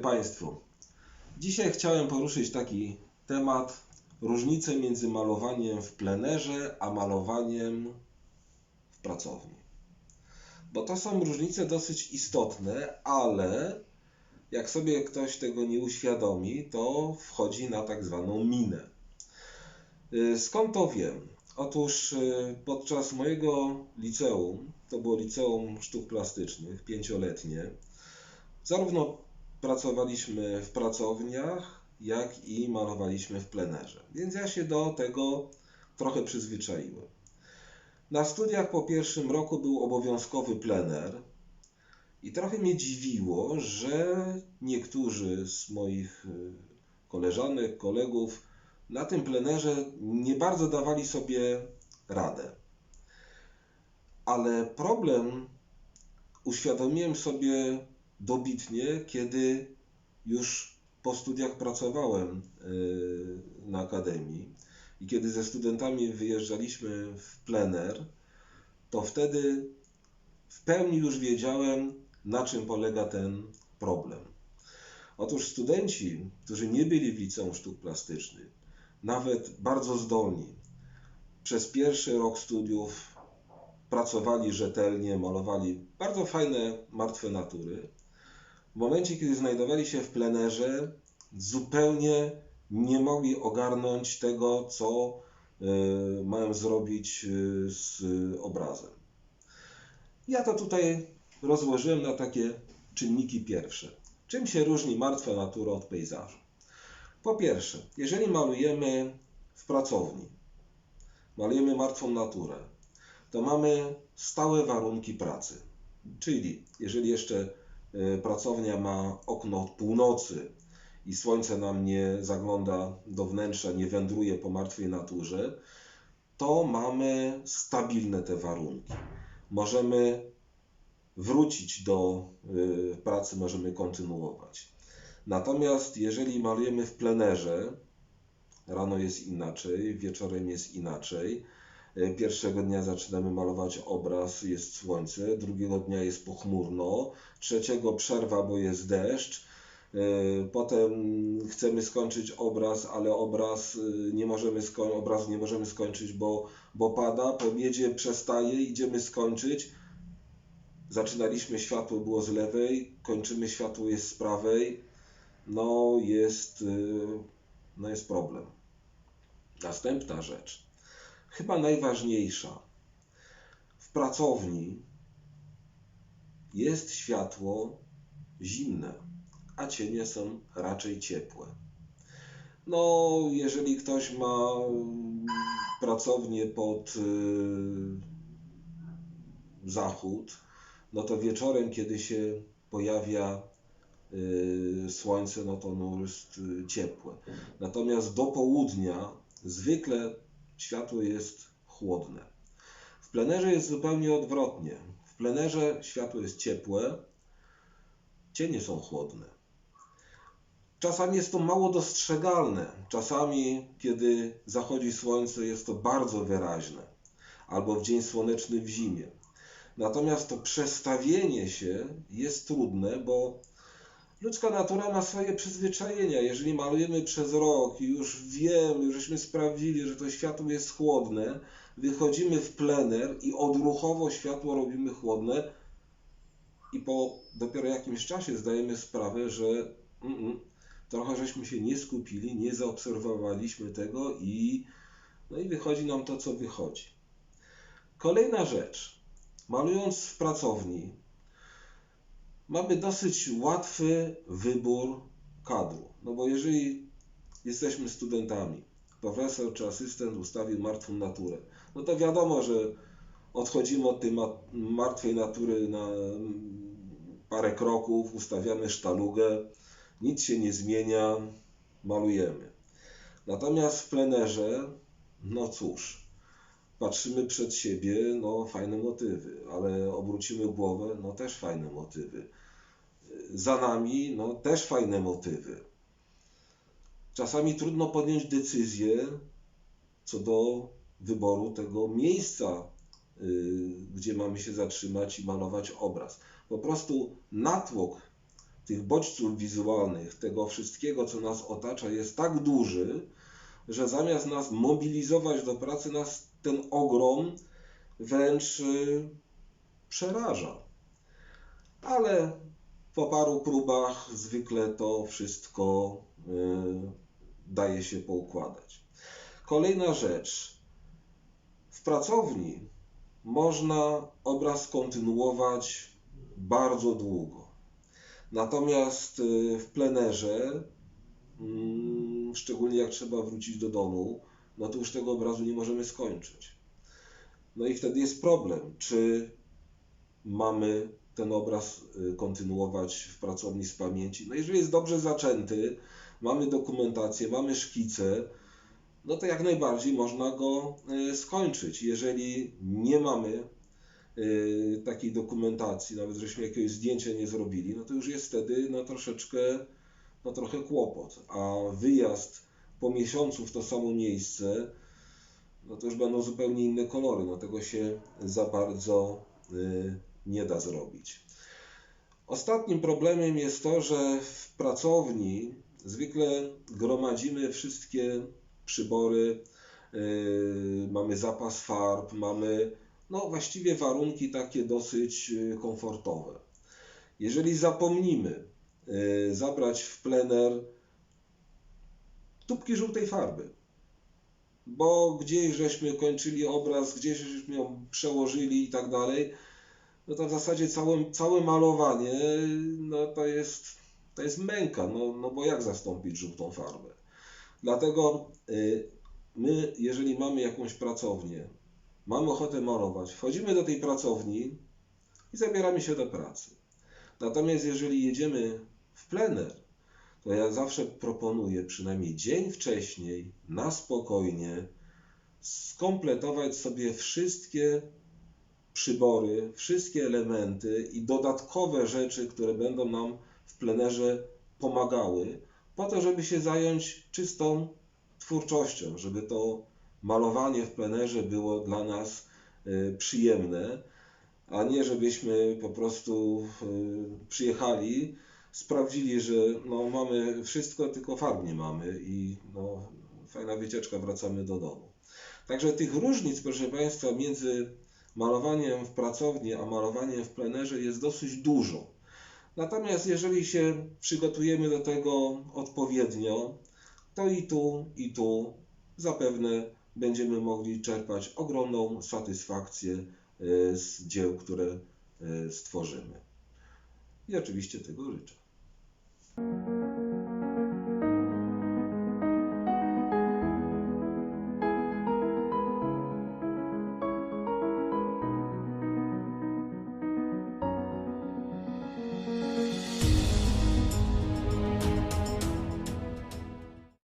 Państwu. Dzisiaj chciałem poruszyć taki temat różnice między malowaniem w plenerze a malowaniem w pracowni. Bo to są różnice dosyć istotne, ale jak sobie ktoś tego nie uświadomi, to wchodzi na tak zwaną minę. Y, skąd to wiem? Otóż y, podczas mojego liceum, to było liceum sztuk plastycznych, pięcioletnie, zarówno pracowaliśmy w pracowniach, jak i malowaliśmy w plenerze. Więc ja się do tego trochę przyzwyczaiłem. Na studiach po pierwszym roku był obowiązkowy plener i trochę mnie dziwiło, że niektórzy z moich y, koleżanek, kolegów na tym plenerze nie bardzo dawali sobie radę. Ale problem uświadomiłem sobie dobitnie, kiedy już po studiach pracowałem y, na akademii i kiedy ze studentami wyjeżdżaliśmy w plener, to wtedy w pełni już wiedziałem, na czym polega ten problem. Otóż studenci, którzy nie byli w liceum sztuk plastycznych, nawet bardzo zdolni, przez pierwszy rok studiów pracowali rzetelnie, malowali bardzo fajne martwe natury. W momencie, kiedy znajdowali się w plenerze, zupełnie nie mogli ogarnąć tego, co y, mają zrobić y, z obrazem. Ja to tutaj rozłożyłem na takie czynniki pierwsze. Czym się różni martwa natura od pejzażu? Po pierwsze, jeżeli malujemy w pracowni, malujemy martwą naturę, to mamy stałe warunki pracy. Czyli jeżeli jeszcze e, pracownia ma okno od północy i słońce nam nie zagląda do wnętrza, nie wędruje po martwej naturze, to mamy stabilne te warunki. Możemy wrócić do e, pracy, możemy kontynuować. Natomiast jeżeli malujemy w plenerze, rano jest inaczej, wieczorem jest inaczej. E, pierwszego dnia zaczynamy malować obraz, jest słońce, drugiego dnia jest pochmurno, trzeciego przerwa, bo jest deszcz. E, potem chcemy skończyć obraz, ale obraz e, nie możemy sko- obrazu nie możemy skończyć, bo, bo pada. Po miedzie przestaje, idziemy skończyć. Zaczynaliśmy, światło było z lewej, kończymy, światło jest z prawej no jest, no jest problem. Następna rzecz, chyba najważniejsza. W pracowni jest światło zimne, a cienie są raczej ciepłe. No, jeżeli ktoś ma pracownię pod y, zachód, no to wieczorem, kiedy się pojawia Y, słońce, no to ono jest y, ciepłe. Natomiast do południa zwykle światło jest chłodne. W plenerze jest zupełnie odwrotnie. W plenerze światło jest ciepłe, cienie są chłodne. Czasami jest to mało dostrzegalne. Czasami, kiedy zachodzi słońce, jest to bardzo wyraźne, albo w dzień słoneczny w zimie. Natomiast to przestawienie się jest trudne, bo Ludzka natura ma swoje przyzwyczajenia. Jeżeli malujemy przez rok i już wiemy, już żeśmy sprawdzili, że to światło jest chłodne, wychodzimy w plener i odruchowo światło robimy chłodne i po dopiero jakimś czasie zdajemy sprawę, że mm, mm, trochę żeśmy się nie skupili, nie zaobserwowaliśmy tego i, no i wychodzi nam to, co wychodzi. Kolejna rzecz. Malując w pracowni, mamy dosyć łatwy wybór kadru. No bo jeżeli jesteśmy studentami, profesor czy asystent ustawił martwą naturę, no to wiadomo, że odchodzimy od tej martwej natury na parę kroków, ustawiamy sztalugę, nic się nie zmienia, malujemy. Natomiast w plenerze, no cóż, patrzymy przed siebie, no fajne motywy, ale obrócimy głowę, no też fajne motywy za nami no, też fajne motywy. Czasami trudno podjąć decyzję co do wyboru tego miejsca, yy, gdzie mamy się zatrzymać i malować obraz. Po prostu natłok tych bodźców wizualnych, tego wszystkiego, co nas otacza, jest tak duży, że zamiast nas mobilizować do pracy, nas ten ogrom wręcz y, przeraża. Ale po paru próbach zwykle to wszystko y, daje się poukładać. Kolejna rzecz. W pracowni można obraz kontynuować bardzo długo. Natomiast y, w plenerze, mm, szczególnie jak trzeba wrócić do domu, no to już tego obrazu nie możemy skończyć. No i wtedy jest problem, czy mamy ten obraz y, kontynuować w pracowni z pamięci. No jeżeli jest dobrze zaczęty, mamy dokumentację, mamy szkice, no to jak najbardziej można go y, skończyć. Jeżeli nie mamy y, takiej dokumentacji, nawet żeśmy jakiegoś zdjęcia nie zrobili, no to już jest wtedy no troszeczkę, no trochę kłopot. A wyjazd po miesiącu w to samo miejsce, no to już będą zupełnie inne kolory. No tego się za bardzo nie da zrobić. Ostatnim problemem jest to, że w pracowni zwykle gromadzimy wszystkie przybory, yy, mamy zapas farb, mamy no właściwie warunki takie dosyć yy, komfortowe. Jeżeli zapomnimy yy, zabrać w plener tubki żółtej farby, bo gdzieś żeśmy kończyli obraz, gdzieś żeśmy ją przełożyli i tak dalej, no to w zasadzie całe, całe malowanie no to jest, to jest męka, no, no bo jak zastąpić żółtą farbę? Dlatego y, my, jeżeli mamy jakąś pracownię, mamy ochotę malować, wchodzimy do tej pracowni i zabieramy się do pracy. Natomiast jeżeli jedziemy w plener, to ja zawsze proponuję przynajmniej dzień wcześniej, na spokojnie, skompletować sobie wszystkie przybory, wszystkie elementy i dodatkowe rzeczy, które będą nam w plenerze pomagały, po to, żeby się zająć czystą twórczością, żeby to malowanie w plenerze było dla nas y, przyjemne, a nie żebyśmy po prostu y, przyjechali, sprawdzili, że no, mamy wszystko, tylko farb nie mamy i no, fajna wycieczka, wracamy do domu. Także tych różnic, proszę Państwa, między malowaniem w pracowni, a malowaniem w plenerze jest dosyć dużo. Natomiast jeżeli się przygotujemy do tego odpowiednio, to i tu, i tu zapewne będziemy mogli czerpać ogromną satysfakcję e, z dzieł, które e, stworzymy. I oczywiście tego życzę.